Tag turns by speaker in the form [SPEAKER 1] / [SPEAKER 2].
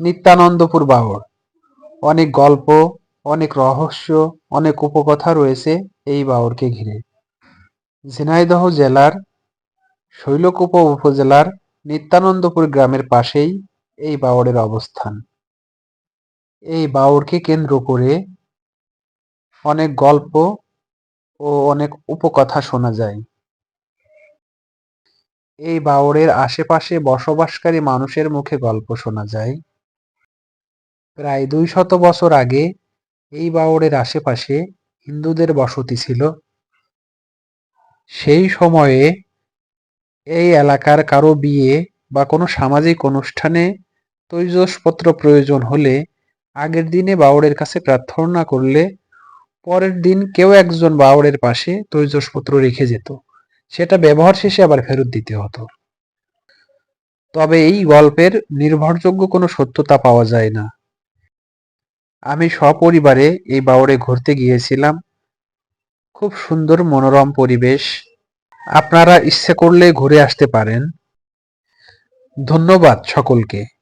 [SPEAKER 1] নিত্যানন্দপুর বাওড় অনেক গল্প, অনেক রহস্য, অনেক উপকথা রয়েছে এই বাওড়কে ঘিরে। ঝিনাইদহ জেলার শৈলকুপা উপজেলার নিত্যানন্দপুর গ্রামের পাশেই এই বাওড়ের অবস্থান। এই বাওড়কে কেন্দ্র করে অনেক গল্প ও অনেক উপকথা শোনা যায়। এই বাওড়ের আশেপাশে বসবাসকারী মানুষের মুখে গল্প শোনা যায়। প্রায় দুই শত বছর আগে এই বাওড়ের আশেপাশে হিন্দুদের বসতি ছিল। সেই সময়ে এই এলাকার কারও বিয়ে বা কোনো সামাজিক অনুষ্ঠানে তৈজসপত্র প্রয়োজন হলে আগের দিনে বাউড়ের কাছে প্রার্থনা করলে পরের দিন কেউ একজন বাউড়ের পাশে তৈজসপত্র রেখে যেত। সেটা ব্যবহার শেষে আবার ফেরত দিতে হতো। তবে এই গল্পের নির্ভরযোগ্য কোনো সত্যতা পাওয়া যায় না। আমি সপরিবারে এই বাউরে ঘুরতে গিয়েছিলাম। খুব সুন্দর মনোরম পরিবেশ। আপনারা ইচ্ছে করলে ঘুরে আসতে পারেন। ধন্যবাদ সকলকে।